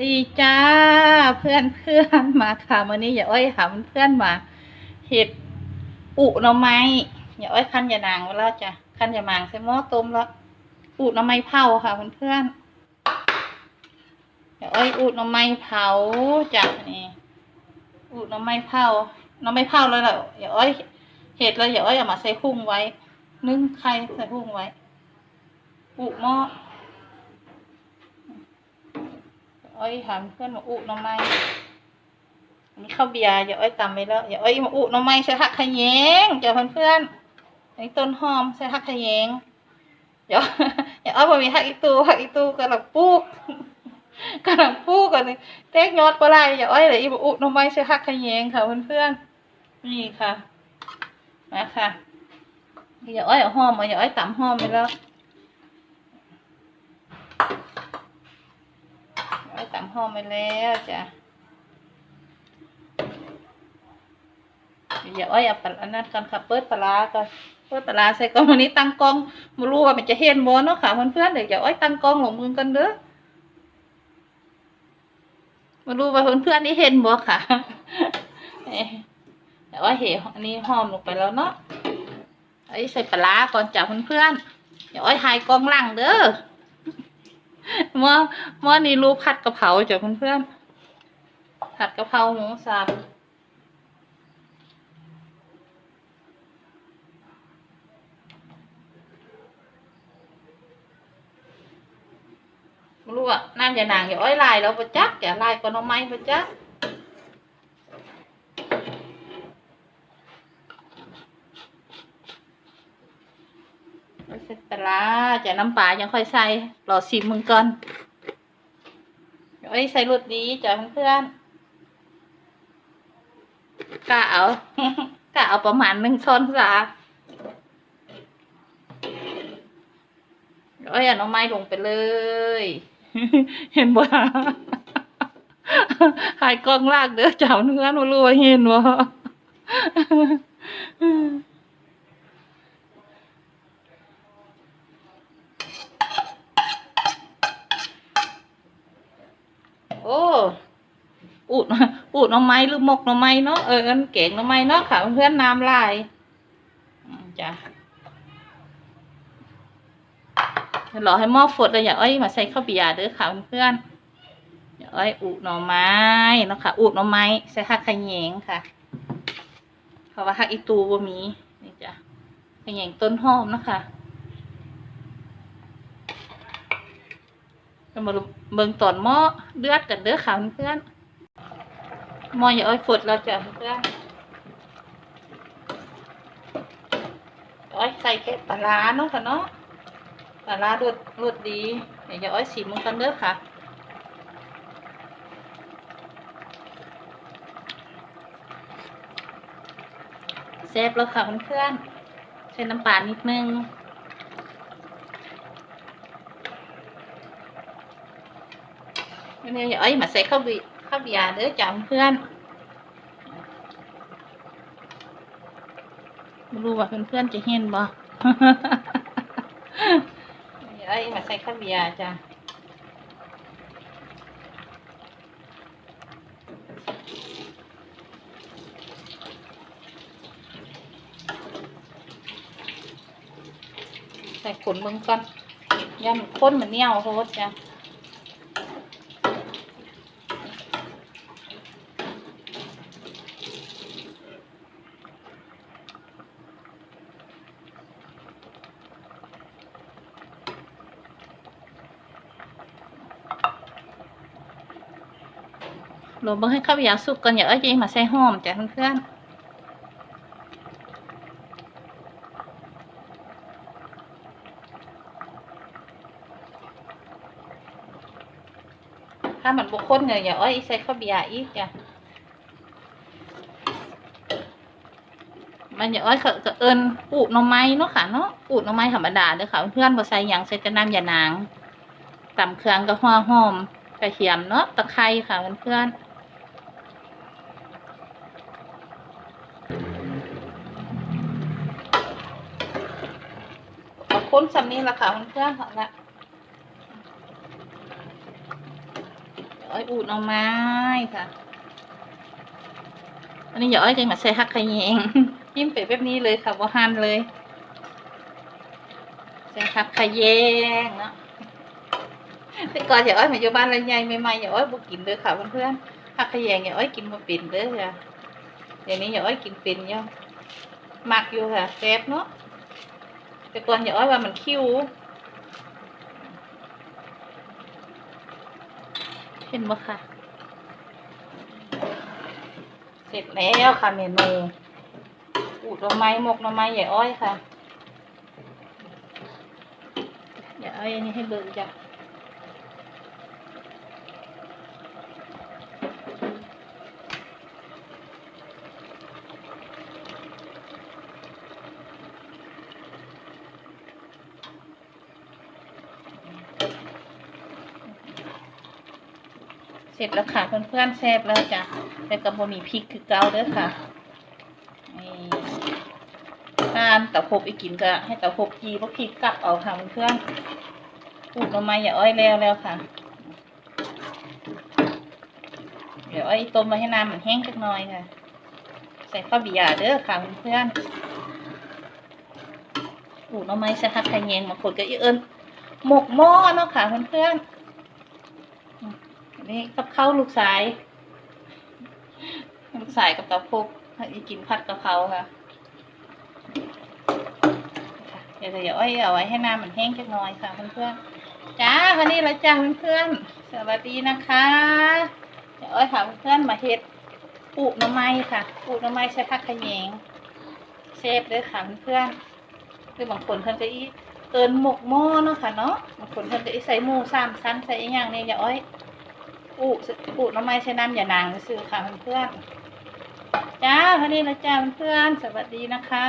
ดีจ้าเพื่อนเพื่อนมาค่ะวันนี้อย่าอ้อยหาเพื่อนมาเห็ดอุหน่อไม้อย่าอ้อยคั้นยานางไว้แล้วจ้ะคั้นยามางใส่หม้อต้มแล้วอุหน่อไม้เผาค่ะเพื่อนเพื่อนอย่าอ้อยอุหน่อไม้เผาจ้ะนี่อุหน่อไม้เผาหน่อไม้เผาเลยแหละอย่าอ้อยเห็ดแล้วอย่าอ้อยเอามาใส่หุ้งไว้ นึ่งไข่ใส่หุ้งไว้อุหม้อ อ้อยถามเพื่อนมาอุหน้ำไม้อันนี้ข้าวเบียร์อย่าอ้อยตำไปแล้วอย่าอ้อยมาอุหน้ำไม้ใส่ผักขยงเจ้าเพื่อนเพื่อนอันนี้ต้นหอมใส่ผักขยงเดี๋ยวอย่าอ้อยมามีผักอีตูผักอีตูกระหล่ำปูกกระหล่ำปูกกันนี่เต๊กยอดปลาไหลอย่าอ้อยเลยอีมาอุน้ำไม้ใส่ผักขยงค่ะเพื่อนเพื่อนนี่ค่ะมาค่ะอย่าอ้อยเอาหอมอย่าอ้อยตำหอมไปแล้ว ไว้ตำ หอมไปแล้วจ้ะเดี๋ยวอ้อยเอาปลาอันนั้นก่อนค่ะเปิดปลาก่อนเปิดปลาใส่กล้องวันนี้ตั้งกล้องไม่รู้ว่ามันจะเห็นบ่เนาะค่ะเพื่อนๆเดี๋ยวเดี๋ยวอ้อยตั้งกล้องลงมือกันเด้อไม่รู้ว่าเพื่อนๆนี่เห็นบ่ค่ะเดี๋ยวอ้อยเห็นอันนี้หอมลงไปแล้วเนาะไอ้ใส่ปลาก่อนจ้ะเพื่อนๆเดี๋ยวอ้อยหายกล้องหลังเด้อ เมื่อเมื่อนี้รูปผัดกะเพราจ้ะเพื่อนๆผัดกะเพราหมูสับไม่รู้อะน้ำยานางอย่าอ้อยลายแล้วปะจักอย่าลายก็น้องไม้ปะจัก ไว้ใส่ปลาร้าจะน้ำปลายังค่อยใส่รอสิมึงก่อนเดี๋ยวไอ้ใส่รสดีจ้ะเพื่อนกะเอากะเอาประมาณหนึ่งช้อนสาเดี๋ยวไอ้เอาน้องไม้ลงไปเลย เห็นบ่หายกล้องลากเด้อจ้าเนื้อนรู้ว่าเห็นบ่ โอ้อูดอูดหน่อไม้หรือหมกหน่อไม้เนาะเอออันเก่งหน่อไม้เนาะค่ะเพื่อนน้ำลายจ้ะรอให้หม้อฝดเลยอย่าอ้อยมาใส่ข้าวเบียร์เด้อค่ะเพื่อนอย่าอ้อยอูดหน่อไม้นะค่ะอูดหน่อไม้ใส่ผักขยงค่ะ เพราะว่าผักอีตูบ่มีนี่จ้ะขยงต้นหอมนะคะ ก็มาเบิ่งตอนหม้อเลือดกันเด้อค่ะเพื่อนหม้ออย่าอ้อยฝดเราจะเพื่อนอ้อยใส่แค่ปลาร้าเนาะค่ะเนาะปลาร้ารสรสดีเดี๋ยวอย่าอ้อยสีมันกันเด้อค่ะแซ่บแล้วค่ะเพื่อนๆใส่น้ำปลานิดนึง เนี่ยอย่าอ้ยมาใส่ข้าวบีข้าวเบียร์เด้อจ้าเพื่อนไม่รู้ว่าเพื่อนๆจะเห็นบ่อย่าอ้ยมาใส่ข้าวเบียร์จ้าใส่ขนมึงก่อนย่ำข้นเหมือนเนี่ยวโคตรจ้ะ หนูเบิ่งให้ข้าวเหนียวสุกก่อนอย่าเอาจมาใส่หอมจ้ะเพื่อนๆถ้ามันบุข้นเนี่ยอย่าอ้อยใส่ข้าวเบียร์อีกจ้ะมันอย่าอ้อยเก็เอิญปูดหน่อไม้เนาะค่ะเนาะปูดหน่อไม้ธรรมดาเด้อค่ะ เพื่อนบ่ใส่หยังใส่แต่น้ำยานางตำเครื่องก็หัวหอมกระเทียมเนาะตะไคร้ค่ะเพื่อนๆ ขอบ คุณสำนี้ละค่ะเพื่อนๆค่ะละอ้อยอูดหน่อไม้ค่ะ อันนี้อย่าอ้อยจะมาใส่ฮักขะแยงจิ้มไปแบบนี้เลยค่ะว่าหันเลยใส่ฮักขะแยงเนาะแต่ก่อนอย่าอ้อยมาอยู่บ้านล้วใหญ่ใหม่ๆอย่าอ้อยบ่กินเลยค่ะเพื่อนๆฮักขะแยงอย่าอ้อยกินบ่เป็นเด้อค่ะเดี๋ยวนี้อย่าอ้อยกินเป็นอยู่มักอยู่ค่ะแซ่บเนาะ แต่ก่อนอย่าอ้อยว่ามันคิ้วเห็นไหมคะ เสร็จแล้วค่ะเมนูอูดหน่อไม้หมกหน่อไม้ใหญ่อ้อยค่ะเดี๋ยวเอาอันนี้ให้เบิกจ้ะ เสร็จแล้วค่ะเพื่อนๆแซ่บแล้วจ้ะแต่กับบะหมี่พริกคือเกาเด้อค่ะนี่ถ้าเต่าพบอีกกินก็ให้เต่าพบจีพวกพริกกลับเอาค่ะเพื่อนๆปลูกมาอย่าอ้อยแล้วแล้วค่ะ เดี๋ยวอ้อยต้มไว้ให้น้ำมันแห้งสักหน่อยค่ะ ใส่ข้าวเบียร์เด้อค่ะเพื่อนๆปลูกหน่อไม้ใส่ผักไข่แยงบางคนก็อีเอิญหมกหม้อเนาะค่ะเพื่อนๆ นนี้กับข้าวลูกสาย ลูกสายกับตาพกให้กินผัดกะเพราค่ะเดี๋ยวเดี๋ยวอ้เอาไว้ให้น้ำมันแห้งจักน่อยค่ะเพื่อนๆจ้าวันนี้ละจ้าเพื่อนๆสวัสดีนะคะเดี๋ยวอ้อยถามเพื่อนๆมาเฮ็ดปูน่อไม้ค่ะปูน่อไม้ใช้ผักขยงเซฟเลยค่ะเพื่อนๆคือบางคนเพิ่นก็อีเอินหมกหม้อเนาะค่ะเนาะบางคนเพิ่นก็อีใส่หมูสามชั้นใส่อีหยังเนี่ยอย่าอ้อย อุอุน้ำไม้ใช้น้ำอย่านางซื้อค่ะเพื่อนๆจ้าวันนี้นะจ้าเพื่อนๆสวัสดีนะคะ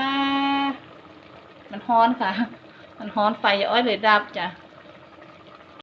มันฮ้อนค่ะ มันฮ้อนไฟอย่าอ้อยเลยดับจ้ะ